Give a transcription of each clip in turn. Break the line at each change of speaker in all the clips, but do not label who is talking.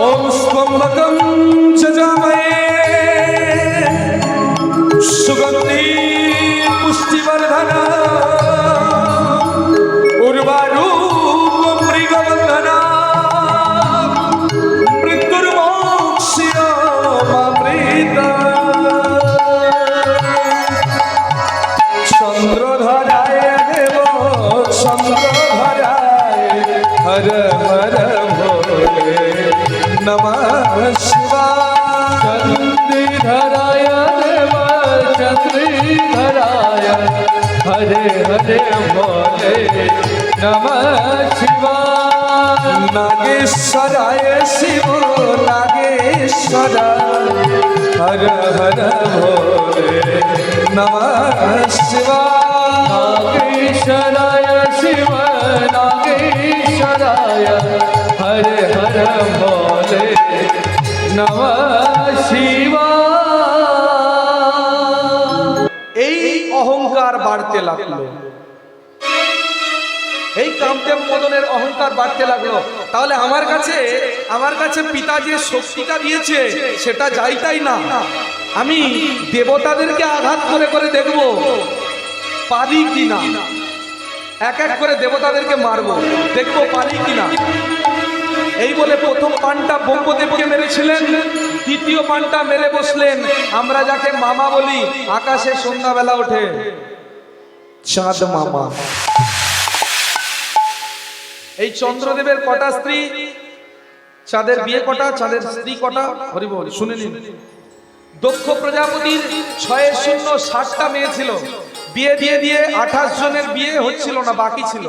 ॐ स्वम्भकं सजामये सुगन्धि पुष्टिवर्धना उर्वारूपमृगवन्दना मृत्युर्मोक्ष्य मामृता चन्द्रधराय देव चन्द्र নমঃ শিবায়
চন্দ্রধরায় দেব চন্দ্রধরায় হরে হরে বলে নম শিবায়
নাগেশ্বরায় শিব নাগেশ্বরায় হর হর ভোলে এই অহংকার বাড়তে লাগল। এই কামদেব মদনের অহংকার বাড়তে লাগল। তাহলে আমার কাছে আমার কাছে পিতা যে শক্তিটা দিয়েছে, সেটা যাইতাই না। আমি দেবতাদেরকে আঘাত করে করে দেখব। পারি কিনা? এক এক করে দেবতাদেরকে মারবো। দেখব পারি কিনা? এই বলে প্রথম পানটা ব্রহ্মদেবকে মেরেছিলেন, দ্বিতীয় পানটা মেরে বসলেন। আমরা যাকে মামা বলি, আকাশে সন্ধ্যাবেলা ওঠে। চাঁদ মামা। এই চন্দ্রদেবের কটা স্ত্রী? চাঁদের বিয়ে কটা, চাঁদের স্ত্রী কটা? হরি শুনে নিন। দক্ষ প্রজাপতির ছয় শূন্য ষাটটা মেয়ে ছিল। বিয়ে দিয়ে দিয়ে আঠাশ জনের বিয়ে হচ্ছিল না, বাকি ছিল।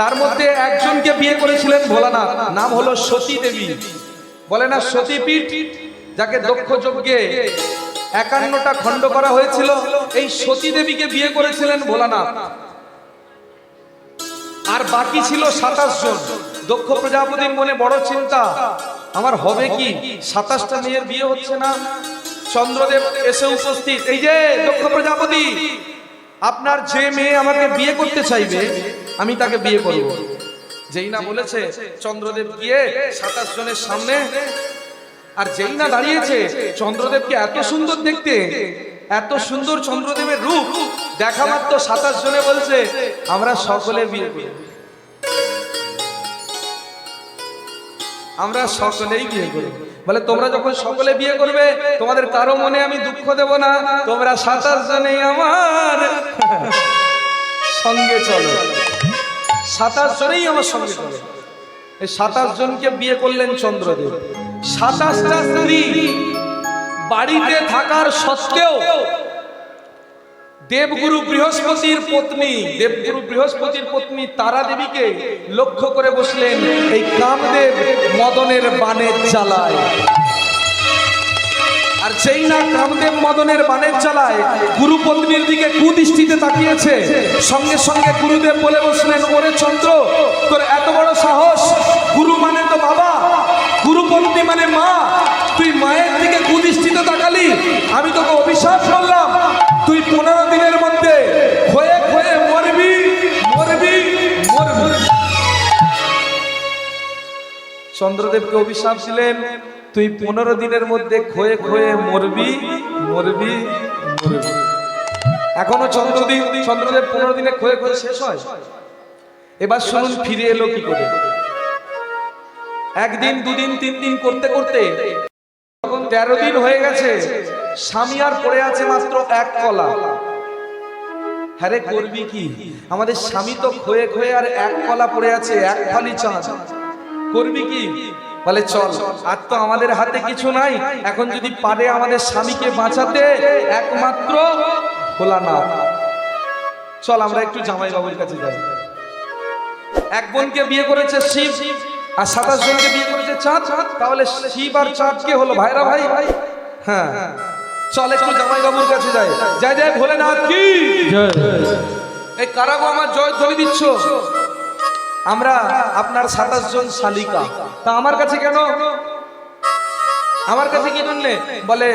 তার মধ্যে একজনকে বিয়ে করেছিলেন ভোলানাথ, নাম হলো সতী দেবী। বলে না, সতীপীঠ, যাকে দক্ষ যজ্ঞে একান্নটা খণ্ড করা হয়েছিল, এই সতী দেবীকে বিয়ে করেছিলেন ভোলানাথ। আর বাকি ছিল সাতাশ জন। দক্ষ প্রজাপতির মনে বড় চিন্তা, আমার হবে কি? সাতাশটা মেয়ের বিয়ে হচ্ছে না? চন্দ্রদেব এসে উপস্থিত, এই যে দক্ষ প্রজাপতি! আপনার যে মেয়ে আমাকে বিয়ে করতে চাইবে আমি তাকে বিয়ে করব। যেই না বলেছে চন্দ্রদেব গিয়ে সাতাশ জনের সামনে আর যেই না দাঁড়িয়েছে চন্দ্রদেবকে এত সুন্দর দেখতে এত সুন্দর চন্দ্রদেবের রূপ দেখা মাত্র সাতাশ জনে বলছে আমরা সকলে বিয়ে করব আমরা সকলেই বিয়ে করব বলে, তোমরা যখন সকলে বিয়ে করবে, তোমাদের কারও মনে আমি দুঃখ দেব না। তোমরা সাতাশ জনেই আমার সঙ্গে চলো। সাতাশ জনেই আমার সঙ্গে চলো। এই সাতাশ জনকে বিয়ে করলেন চন্দ্রদেব। সাতাশটা স্ত্রী বাড়িতে থাকার সত্ত্বেও দেবগুরু বৃহস্পতির পত্নী, দেবগুরু বৃহস্পতির পত্নী তারা দেবীকে লক্ষ্য করে বসলেন এই কামদেব মদনের বানের চালায় আর যেই না কামদেব মদনের বানের চালায় গুরু পত্নীর দিকে কুদৃষ্টিতে তাকিয়েছে। সঙ্গে সঙ্গে গুরুদেব বলে বসলেন, ওরে চন্দ্র, তোর এত বড় সাহস। গুরু মানে তো বাবা, গুরু পত্নী মানে মা। তুই মায়ের দিকে কুদৃষ্টিতে তাকালি। আমি তোকে অভিশাপ করলাম। চন্দ্রদেবকে অভিশাপ দিলেন, তুই পনেরো দিনের মধ্যে ক্ষয়ে ক্ষয়ে মরবি মরবি মরবি। এখনও চন্দ্রদিন চন্দ্রদেব পনেরো দিনে ক্ষয়ে ক্ষয়ে শেষ হয়। এবার শুনুন, ফিরে এলো কি করে? একদিন, দুদিন, তিন দিন করতে করতে তেরো দিন হয়ে গেছে, স্বামী আর পড়ে আছে মাত্র এক কলা। হ্যারে করবি কি? আমাদের স্বামী তো ক্ষয়ে ক্ষয়ে আর এক কলা পড়ে আছে, এক ফালি চাঁদ। করবি কি? বলে চল। আর তো আমাদের হাতে কিছু নাই। এখন যদি পারে আমাদের স্বামীকে বাঁচাতে একমাত্র ভোলা না চল আমরা একটু জামাই বাবুর কাছে যাই। এক বোনকে বিয়ে করেছে শিব আর সাতাশ জনকে বিয়ে করেছে চাঁদ। তাহলে শিব আর চাঁদ কে হলো ভাইরা ভাই। ভাই হ্যাঁ। চল একটু জামাই বাবুর কাছে যাই। যাই যাই ভোলেনাথ কি? এই কারাগো আমার জয় ধ্বনি দিচ্ছ। আমরা আপনার সাতাশ জন শালিকা। তা আমার কাছে কেন? আমার কাছে কি জন্যে? বলে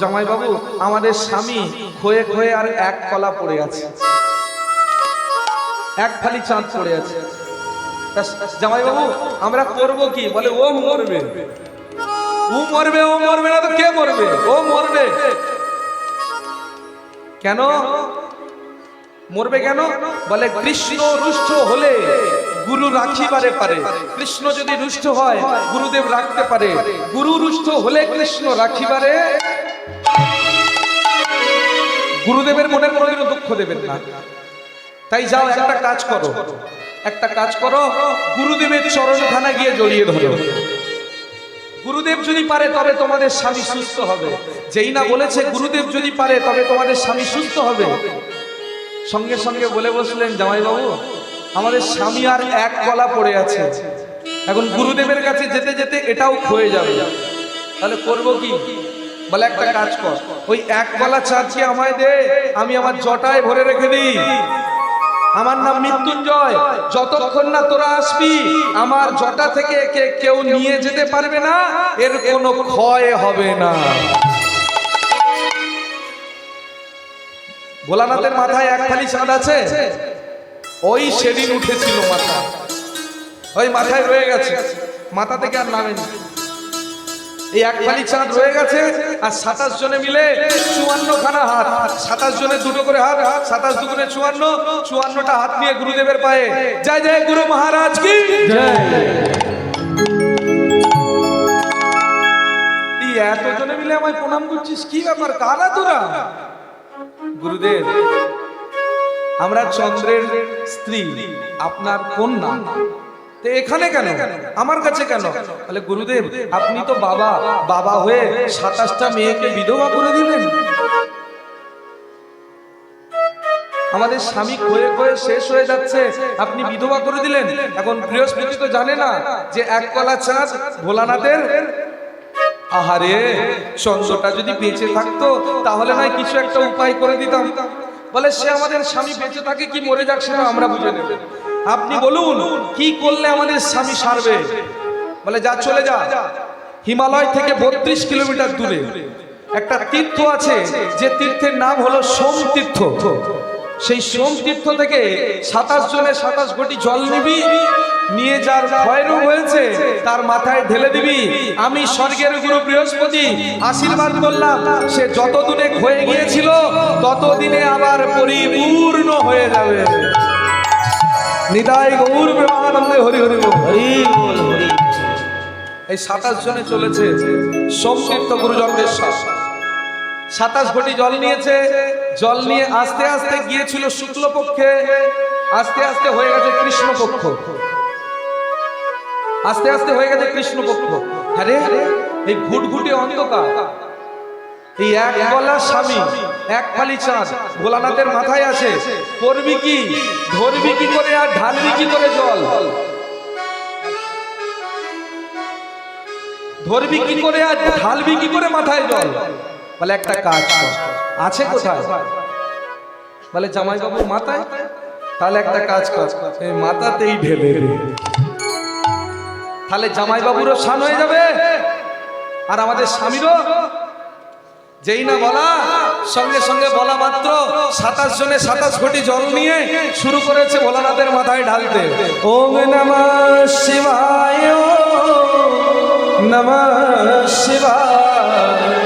জামাই বাবু আমাদের স্বামী ক্ষয়ে ক্ষয়ে আর এক কলা পড়ে আছে। এক ফালি চাঁদ পড়ে আছে। তা জামাই বাবু আমরা করব কি? বলে, ও মরবে। ও মরবে ও মরবে না তো কে মরবে? ও মরবে। কেন? মরবে কেন? বলে, কৃষ্ণ রুষ্ট হলে গুরু রাখিবারে পারে। কৃষ্ণ যদি রুষ্ট হয়, গুরুদেব রাখতে পারে। গুরু রুষ্ট হলে কৃষ্ণ রাখিবারে গুরুদেবের মনে কোনোদিনও দুঃখ দেবেন না। তাই যাও, একটা কাজ করো। একটা কাজ করো, গুরুদেবের চরণখানা গিয়ে জড়িয়ে ধরো। গুরুদেব যদি পারে, তবে তোমাদের স্বামী সুস্থ হবে। যেই না বলেছে, গুরুদেব যদি পারে, তবে তোমাদের স্বামী সুস্থ হবে। সঙ্গে সঙ্গে বলে বসলেন, জামাইবাবু, আমাদের স্বামী আর এক গলা পড়ে আছে। এখন গুরুদেবের কাছে যেতে যেতে এটাও ক্ষয়ে যাবে। তাহলে করব কি? বলে, একটা কাজ কর। ওই এক গলা চাঁদকে আমায় দে, আমি আমার জটায় ভরে রেখে দিই। আমার নাম মৃত্যুঞ্জয়। যতক্ষণ না তোরা আসবি, আমার জটা থেকে কে, কেউ নিয়ে যেতে পারবে না। এর কোনো ক্ষয় হবে না। ভোলানাথের মাথায় এক খালি চাঁদ আছে? ওই সেদিন উঠেছিল মাথা। ওই মাথায় রয়ে গেছে। মাথা থেকে আর নামেনি। এই এক খালি চাঁদ রয়ে গেছে আর সাতাশ জনে মিলে চুয়ান্ন খানা হাত। সাতাশ জনে দুটো করে হাত, সাতাশ দুগুণে চুয়ান্ন, চুয়ান্নটা হাত নিয়ে গুরুদেবের পায়ে। জয় জয় গুরু মহারাজ কি? এত জনে মিলে আমায় প্রণাম করছিস? কি ব্যাপার? কারা তোরা? গুরুদেব, আমরা চন্দ্রের স্ত্রী, আপনার কন্যা। তো এখানে কেন? আমার কাছে কেন? তাহলে গুরুদেব, আপনি তো বাবা বাবা হয়ে সাতাশটা মেয়েকে বিধবা করে দিলেন। আমাদের স্বামী ক্ষয়ে ক্ষয়ে শেষ হয়ে যাচ্ছে, আপনি বিধবা করে দিলেন। এখন বৃহস্পতি তো জানে না যে এক কলা চাঁদ ভোলানাথের আহারে, চন্দ্রটা যদি বেঁচে থাকতো, তাহলে নয় কিছু একটা উপায় করে দিতাম। বলে, সে আমাদের স্বামী বেঁচে থাকে, কি মরে যাক সেটা আমরা বুঝে নেব। আপনি বলুন, কি করলে আমাদের স্বামী সারবে? বলে, যা, চলে যা। হিমালয় থেকে বত্রিশ কিলোমিটার দূরে একটা তীর্থ আছে, যে তীর্থের নাম হলো সোম তীর্থ সেই সোম তীর্থ থেকে সাতাশ জনে সাতাশ কোটি জল নিবি, নিয়ে যার ক্ষয়রোগ হয়েছে, তার মাথায় ঢেলে দিবি। আমি স্বর্গের গুরু বৃহস্পতি, আশীর্বাদ করলাম। সে যতদিনে হয়ে গিয়েছিল, ততদিনে আবার পরিপূর্ণ হয়ে যাবে। নিতাই গৌর প্রেমানন্দে হরি হরি
হরি
এই সাতাশ জনে চলেছে সোমতীর্থ গুরু জন্মেশ্বর সাতাশ ঘটি জল নিয়েছে জল নিয়ে আস্তে আস্তে গিয়েছিল শুক্লপক্ষে। আস্তে আস্তে হয়ে গেছে কৃষ্ণপক্ষ। আস্তে আস্তে হয়ে গেছে কৃষ্ণপক্ষ। আরে, এই ঘুটঘুটে অন্ধকার। এই এক গলা স্বামী, এক ফালি চাঁদ, ভোলানাথের মাথায় আছে। করবি কি, ধরবি কি করে আর ঢালবি কি করে জল? ধরবি কি করে আর ঢালবি কি করে মাথায় জল? বলে, একটা কাজ। আছে কোথায়? বলে জামাই বাবুর মাথায়? তাহলে একটা কাজ কর। এই মাথাতেই ঢেলে তাহলে জামাই বাবুরও স্নান হয়ে যাবে আর আমাদের স্বামীরও? যেই না বলা, সঙ্গে সঙ্গে বলা মাত্র সাতাশ জনে সাতাশ কোটি জল নিয়ে শুরু করেছে ভোলানাথের মাথায় ঢালতে। ওম নমঃ শিবায় নমঃ শিবায়।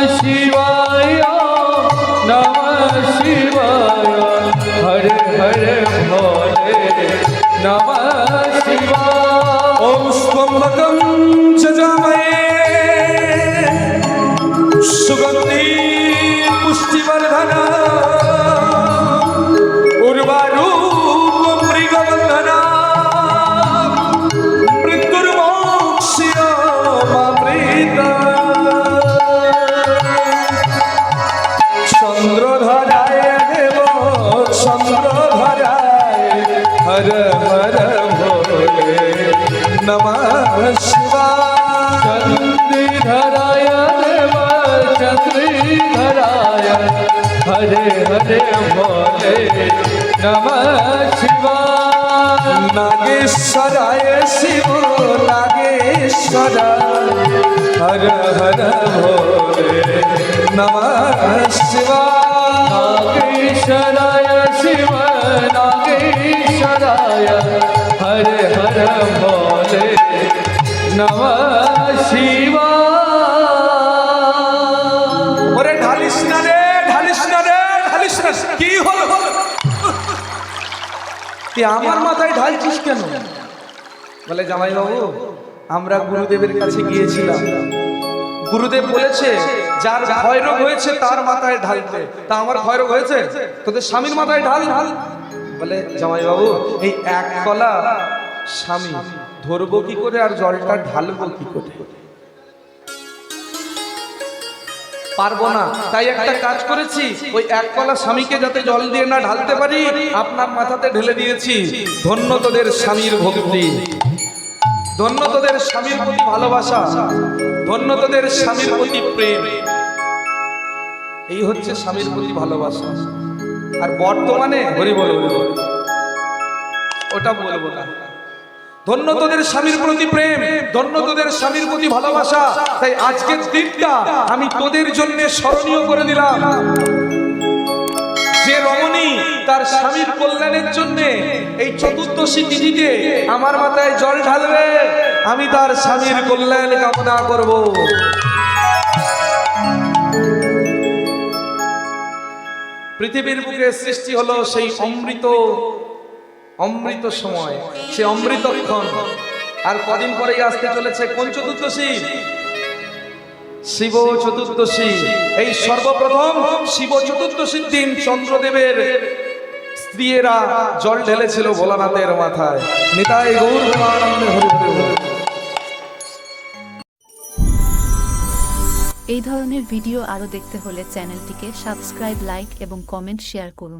নমঃ শিবায় নমঃ শিবায় হরে হরে ভোলে নমঃ শিবায়
ওম স্তম্ভকম যজাময়ে সুগন্ধি
श्रीधराय हरे हरे भोले नमः शिवाय
नागेश्वराय शिव नागेश्वर हर हर भोले नमः शिवाय
नागेश्वराय शिव नागेश्वराय हरे हर भोले नमः शिवाय
কি হলো? তুই আমার মাথায় ঢালছিস কেন? বলে জামাই বাবু আমরা গুরুদেবের কাছে গিয়েছিলাম। গুরুদেব বলেছে, যার ক্ষয়রোগ হয়েছে তার মাথায় ঢালতে তা আমার ক্ষয়রোগ হয়েছে? তোদের স্বামীর মাথায় ঢাল। ঢাল বলে জামাই বাবু এই এক কলা স্বামী ধরবো কি করে আর জলটা ঢালবো কি করে? পারব না। তাই একটা কাজ করেছি। ওই এক কলা স্বামীকে যাতে জল দিয়ে না ঢালতে পারি, আপনার মাথাতে ঢেলে দিয়েছি। ধন্য তোদের স্বামীর ভক্তি। ধন্য তোদের স্বামীর প্রতি ভালোবাসা। ধন্য তোদের স্বামীর প্রতি প্রেম। এই হচ্ছে স্বামীর প্রতি ভালোবাসা। আর বর্তমানে হরি বল। ওটা বলব না। ধন্য তোদের স্বামীর প্রতি প্রেম ধন্য তোদের স্বামীর প্রতি ভালোবাসা। তাই আজকের দিনটা আমি তোদের জন্য স্মরণীয় করে দিলাম। যে রমণী তার স্বামীর কল্যাণের জন্য এই চতুর্দশী তিথিতে আমার মাথায় জল ঢালবে, আমি তার স্বামীর কল্যাণ কামনা করব। পৃথিবীর বুকে সৃষ্টি হলো সেই অমৃত অমৃত সময়, সে অমৃতক্ষণ আর কদিন পরেই আসতে চলেছে কোন চতুর্দশী? শিব চতুর্দশী। এই সর্বপ্রথম শিব চতুর্দশীর দিন চন্দ্রদেবের স্ত্রীরা জল ঢেলেছিল ভোলানাথের মাথায়। নিতাই গৌর হরি
এই ধরনের ভিডিও আরও দেখতে হলে চ্যানেলটিকে সাবস্ক্রাইব, লাইক এবং কমেন্ট শেয়ার করুন।